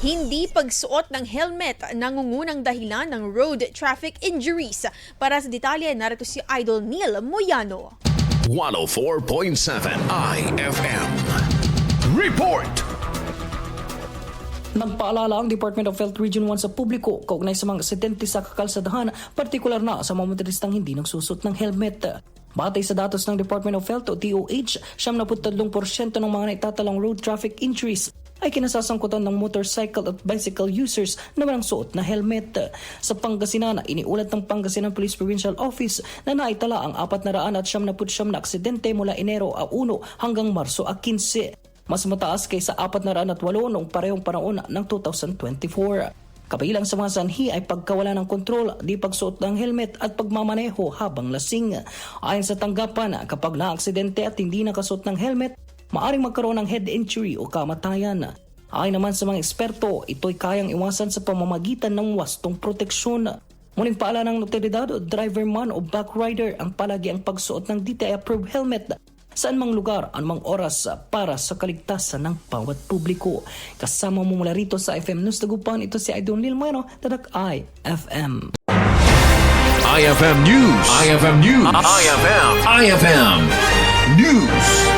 Hindi pagsuot ng helmet nangungunang dahilan ng road traffic injuries. Para sa detalye, narito si Idol Neil Moyano. 104.7 IFM. Report! Nagpaalala ang Department of Health Region 1 sa publiko kaugnay sa mga aksidente sa kakalsadahan, partikular na sa mga motoristang hindi nagsusot ng helmet. Batay sa datos ng Department of Health o DOH, 73% ng mga naitatalang road traffic injuries ay kinasasangkutan ng motorcycle at bicycle users na walang suot na helmet. Sa Pangasinan, iniulat ng Pangasinan Police Provincial Office na naitala ang 400 at 79 na aksidente mula Enero a 1 hanggang Marso a 15 mas mataas kaysa 408 noong parehong panahon ng 2024. Kabilang sa mga sanhi ay pagkawala ng kontrol, di pagsuot ng helmet at pagmamaneho habang lasing. Ayon sa tanggapan, kapag na-aksidente at hindi nakasuot ng helmet, maaring magkaroon ng head injury o kamatayan. Ayon naman sa mga eksperto, ito'y kayang iwasan sa pamamagitan ng wastong proteksyon. Muling paala ng notaridad o driver man o back rider ang palagi ang pagsuot ng DTI-approved helmet saan mang lugar, anumang oras para sa kaligtasan ng bawat publiko. Kasama mo mula rito sa FM News Dagupan, ito si Idol Neil Moyano, Tadak IFM. IFM News. IFM News. IFM. IFM News.